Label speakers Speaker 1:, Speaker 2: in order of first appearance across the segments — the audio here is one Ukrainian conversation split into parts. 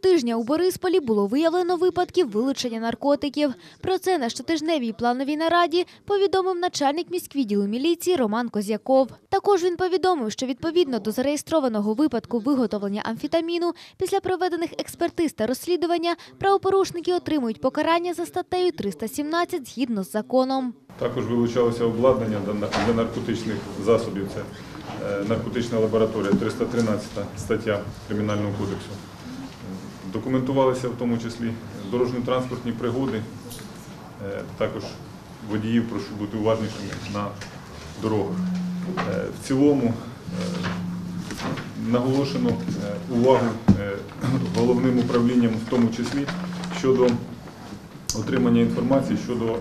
Speaker 1: тижня у Борисполі було виявлено випадків вилучення наркотиків. Про це на щотижневій плановій нараді повідомив начальник міськвідділу міліції Роман Козяков. Також він повідомив, що відповідно до зареєстрованого випадку виготовлення амфетаміну після проведених експертиз та розслідування правопорушники отримують покарання за статтею 317 згідно з законом.
Speaker 2: Також вилучалося обладнання для- для наркотичних засобів. Це е, наркотична лабораторія, 313 стаття Кримінального кодексу. Документувалися в тому числі дорожньо-транспортні пригоди. Е, Також водіїв прошу бути уважнішими на дорогах. Е, В цілому е, наголошено увагу головним управлінням, в тому числі щодо отримання інформації щодо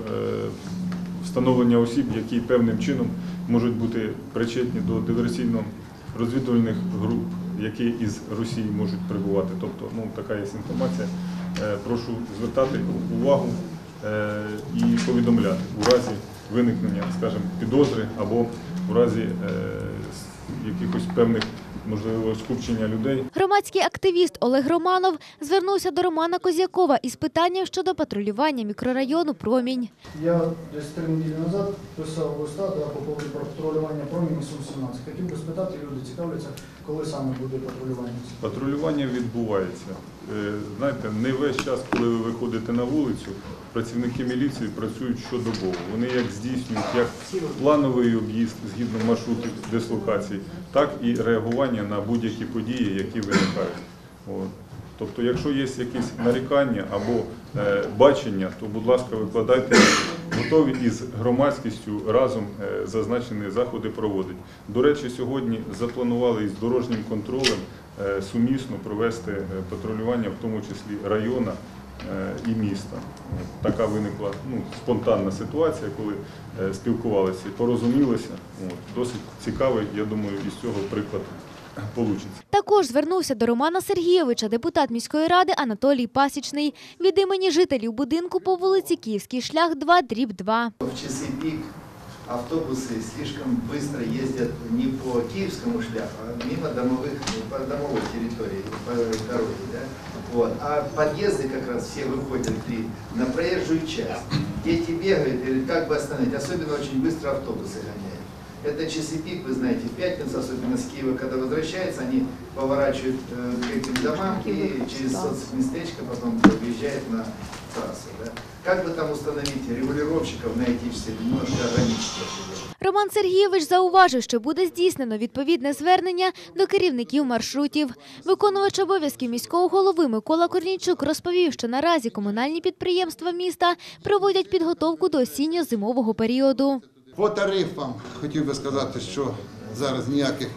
Speaker 2: встановлення осіб, які певним чином можуть бути причетні до диверсійно-розвідувальних груп, які із Росії можуть прибувати. Тобто, ну така є інформація. Е, Прошу звертати увагу е, і повідомляти у разі виникнення, скажімо, підозри або у разі е, якихось певних можливо скупчення людей.
Speaker 1: Громадський активіст Олег Романов звернувся до Романа Козякова із питанням щодо патрулювання мікрорайону Промінь.
Speaker 3: Я десь три неділі назад писав листа да, по поводу патрулювання промінь Сум-17. Хотів би спитати, люди цікавляться, коли саме буде патрулювання.
Speaker 2: Патрулювання відбувається. Е, Знаєте, не весь час, коли ви виходите на вулицю, працівники міліції працюють щодобово. Вони як здійснюють як плановий об'їзд згідно маршрутів дислокацій, так і реагування на будь-які події, які виникають. От. Тобто, якщо є якісь нарікання або е, бачення, то, будь ласка, викладайте, готові із громадськістю разом е, зазначені заходи проводити. До речі, сьогодні запланували із дорожнім контролем сумісно провести е, патрулювання, в тому числі района е, і міста. Така виникла ну, спонтанна ситуація, коли е, спілкувалися, порозумілися. От. Досить цікавий, я думаю, із цього приклад получиться.
Speaker 1: Також звернувся до Романа Сергійовича депутат міської ради Анатолій Пасічний від імені жителів будинку по вулиці Київський шлях 2, дріб 2.
Speaker 4: В часы пик автобусы слишком быстро ездят не по киевскому шляху, а мимо домовых, по домовой территории, по дороге, да? Вот. А подъезды как раз все выходят и на проезжую часть. Дети бегают, или как бы остановить, особенно очень быстро автобусы гоняют. Это часы пик, вы знаете, в пятницу, особенно с Киева, когда возвращаются, они поворачивают э, к этим домам и через соцместечко потом выезжают на трассу. Да? Как бы там установить регулировщиков, найти все, немножко ограничить это дело.
Speaker 1: Роман Сергійович зауважив, що буде здійснено відповідне звернення до керівників маршрутів. Виконувач обов'язків міського голови Микола Корнійчук розповів, що наразі комунальні підприємства міста проводять підготовку до осінньо-зимового періоду.
Speaker 5: По тарифам хотів би сказати, що зараз ніяких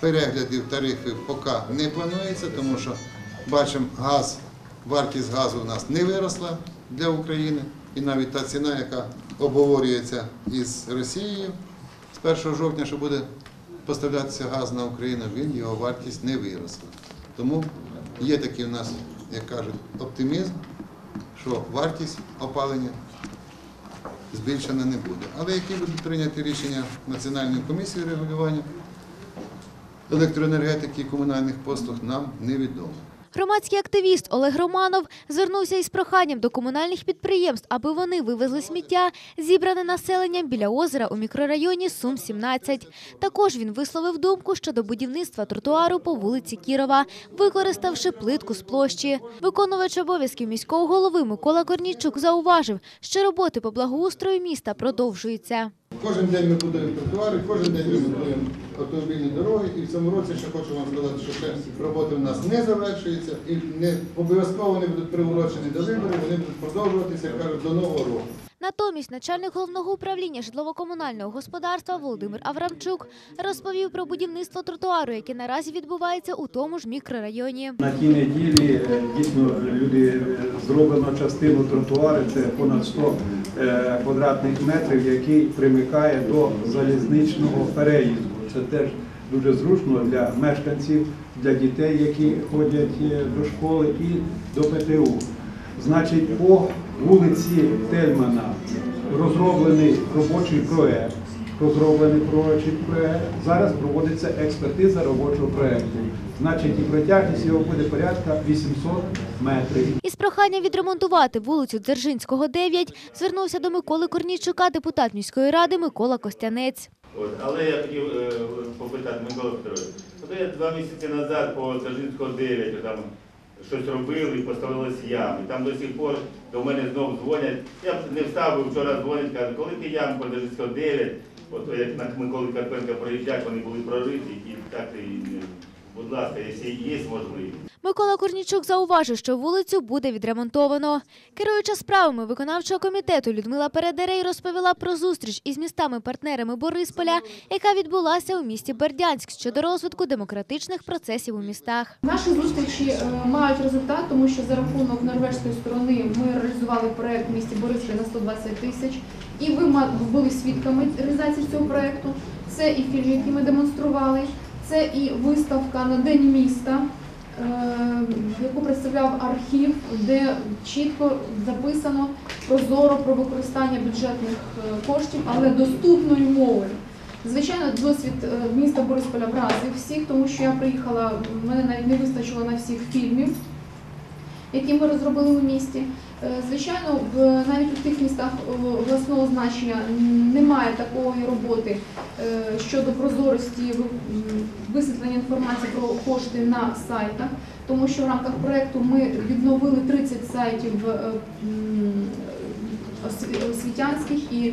Speaker 5: переглядів тарифів поки не планується, тому що бачимо, газ, вартість газу у нас не виросла для України. І навіть та ціна, яка обговорюється із Росією з 1 жовтня, що буде поставлятися газ на Україну, він його вартість не виросла. Тому є такий у нас, як кажуть, оптимізм, що вартість опалення збільшена не буде. Але які будуть прийняті рішення Національної комісії регулювання електроенергетики і комунальних послуг, нам невідомо.
Speaker 1: Громадський активіст Олег Романов звернувся із проханням до комунальних підприємств, аби вони вивезли сміття, зібране населенням біля озера у мікрорайоні Сум-17. Також він висловив думку щодо будівництва тротуару по вулиці Кірова, використавши плитку з площі. Виконувач обов'язків міського голови Микола Корнійчук зауважив, що роботи по благоустрою міста продовжуються.
Speaker 5: Кожен день ми будуємо тротуари, кожен день ми будуємо автомобільні дороги. І в цьому році ще хочу вам сказати, що ще роботи в нас не завершуються і не обов'язково вони будуть приурочені до виборів, вони будуть продовжуватися, як кажуть, до нового року.
Speaker 1: Натомість начальник головного управління житлово-комунального господарства Володимир Аврамчук розповів про будівництво тротуару, яке наразі відбувається у тому ж мікрорайоні.
Speaker 6: На тій неділі е, дійсно люди е, зроблено частину тротуару, це понад 100 е, квадратних метрів, який примикає до залізничного переїзду. Це теж дуже зручно для мешканців, для дітей, які ходять е, до школи і до ПТУ. Значить, по вулиці Тельмана розроблений робочий проект. Розроблений проект. Зараз проводиться експертиза робочого проекту. Значить, і протяжність його буде порядка 800 метрів.
Speaker 1: Із проханням відремонтувати вулицю Дзержинського, 9 звернувся до Миколи Корнійчука депутат міської ради Микола Костянець.
Speaker 7: От, але я хотів е, попитати Микола Петрович. От я два місяці назад по Дзержинського 9 там щось робили і поставилися ями. Там до сих пор до мене знов дзвонять. Я б не встав, вчора дзвонять, кажуть, коли ти ями по Дзержинського 9, от як на Миколи Карпенка проїжджають, вони були прориті і так і. Будь ласка, якщо є можливість.
Speaker 1: Микола Корнійчук зауважив, що вулицю буде відремонтовано. Керуюча справами виконавчого комітету Людмила Передерей розповіла про зустріч із містами-партнерами Борисполя, яка відбулася у місті Бердянськ щодо розвитку демократичних процесів у містах.
Speaker 8: Наші зустрічі е, мають результат, тому що за рахунок норвежської сторони ми реалізували проект в місті Бориспіль на 120 тисяч. І ви були свідками реалізації цього проекту. Це і фільм, який ми демонстрували, це і виставка на День міста, яку представляв архів, де чітко записано прозоро про використання бюджетних е, коштів, але доступною мовою. Звичайно, досвід е, міста Борисполя вразив всіх, тому що я приїхала, мене навіть не вистачило на всіх фільмів, які ми розробили у місті. Е, Звичайно, навіть у тих містах е, обласного значення немає такої роботи е, щодо прозорості висвітлення інформації про кошти на сайтах, тому що в рамках проекту ми відновили 30 сайтів освітянських і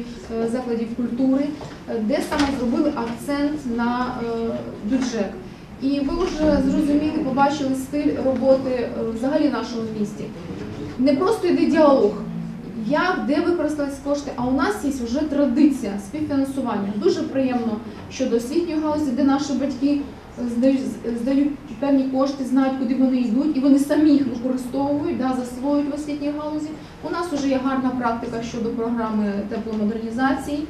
Speaker 8: закладів культури, де саме зробили акцент на бюджет. І ви вже зрозуміли, побачили стиль роботи взагалі в нашому місті. Не просто йде діалог, як, де використались кошти, а у нас є вже традиція співфінансування. Дуже приємно щодо освітньої галузі, де наші батьки здають певні кошти, знають, куди вони йдуть, і вони самі їх використовують, да, засвоюють в освітній галузі. У нас вже є гарна практика щодо програми тепломодернізації,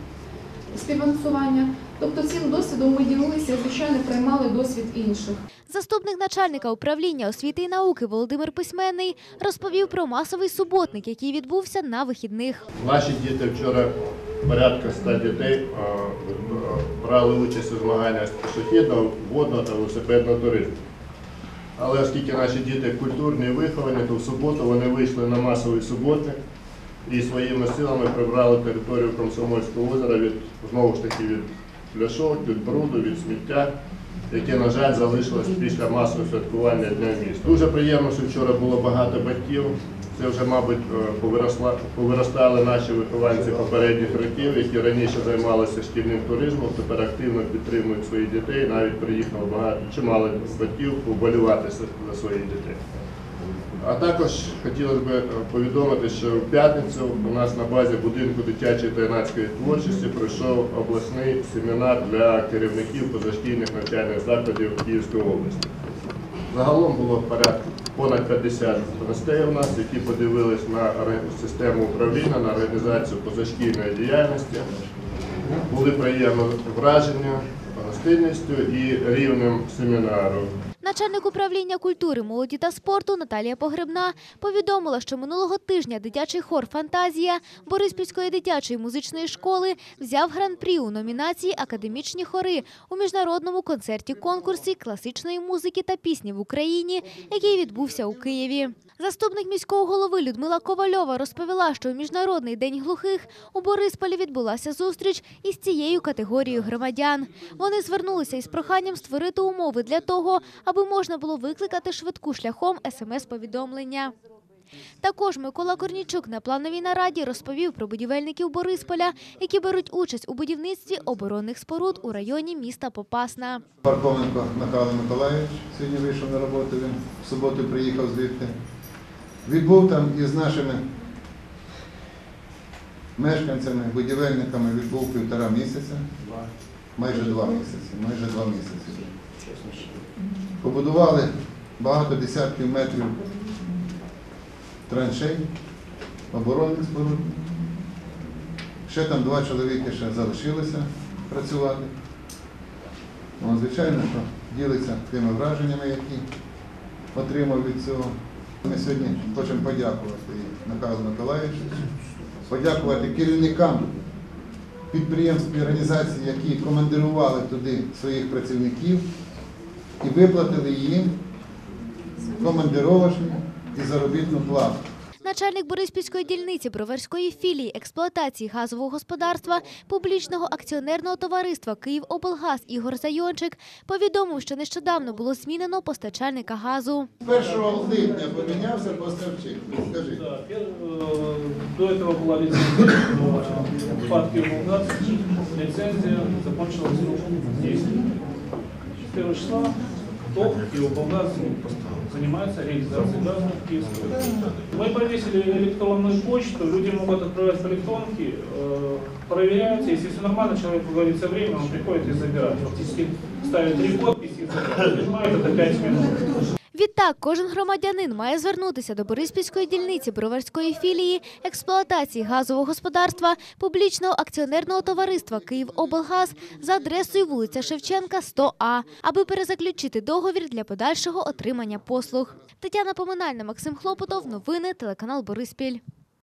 Speaker 8: співфінансування. Тобто цим досвідом ми ділилися, і, звичайно, приймали досвід інших.
Speaker 1: Заступник начальника управління освіти і науки Володимир Письменний розповів про масовий суботник, який відбувся на вихідних.
Speaker 9: Наші діти вчора порядка 100 дітей брали участь у змаганнях з пішохідного, водного та велосипедного туризму. Але оскільки наші діти культурні і виховані, то в суботу вони вийшли на масовий суботник і своїми силами прибрали територію Комсомольського озера від знову ж таки від пляшок, від бруду, від сміття, яке, на жаль, залишилось після масового святкування Дня міста. Дуже приємно, що вчора було багато батьків. Це вже, мабуть, е, повиростали наші вихованці попередніх років, які раніше займалися шкільним туризмом, тепер активно підтримують своїх дітей. Навіть приїхало багато чимало батьків поболювати за своїх дітей. А також хотілося б е, повідомити, що в п'ятницю у нас на базі будинку дитячої та юнацької творчості пройшов обласний семінар для керівників позашкільних навчальних закладів Київської області. Загалом було порядку понад 50 гостей у нас, які подивились на систему управління, на організацію позашкільної діяльності. Були приємно враження гостинністю і рівнем семінару.
Speaker 1: Начальник управління культури, молоді та спорту Наталія Погребна повідомила, що минулого тижня дитячий хор Фантазія Бориспільської дитячої музичної школи взяв гран-прі у номінації Академічні хори у міжнародному концерті конкурсі класичної музики та пісні в Україні, який відбувся у Києві. Заступник міського голови Людмила Ковальова розповіла, що у міжнародний день глухих у Борисполі відбулася зустріч із цією категорією громадян. Вони звернулися із проханням створити умови для того, аби можна було викликати швидку шляхом смс-повідомлення. Також Микола Корнічук на плановій нараді розповів про будівельників Борисполя, які беруть участь у будівництві оборонних споруд у районі міста Попасна.
Speaker 5: Парковенко Михайло Миколаївич сьогодні вийшов на роботу, він в суботу приїхав звідти. Відбув там із нашими мешканцями, будівельниками, відбув півтора місяця, майже два місяці, майже два місяці. Побудували багато десятків метрів траншей, оборонних споруд. Ще там два чоловіки ще залишилися працювати. Ну, звичайно, що ділиться тими враженнями, які отримав від цього. Ми сьогодні хочемо подякувати Михайлу Миколаївичу, подякувати керівникам підприємств і організацій, які командирували туди своїх працівників і виплатили їм командировочні і заробітну плату.
Speaker 1: Начальник Бориспільської дільниці Броварської філії експлуатації газового господарства публічного акціонерного товариства «Київоблгаз» Ігор Зайончик повідомив, що нещодавно було змінено постачальника газу.
Speaker 5: З 1 липня помінявся поставщик. Скажіть.
Speaker 10: Да, пер- э, До этого была лицензия э, ПАД «Киеволгаз». Лицензия закончилась срок действия. 4 числа ТОП «Киеволгаз» занимается реализацией газа в Киевской области. Мы повесили электронную почту, люди могут отправлять по электронке, э, проверяется, если все нормально, человек говорит со временем, он приходит и забирает. Фактически ставит три подписи и. Занимает это 5 минут.
Speaker 1: Відтак, кожен громадянин має звернутися до Бориспільської дільниці Броварської філії експлуатації газового господарства публічного акціонерного товариства «Київоблгаз» за адресою вулиця Шевченка, 100А, аби перезаключити договір для подальшого отримання послуг. Тетяна Поминальна, Максим Хлопотов. Новини телеканал Бориспіль.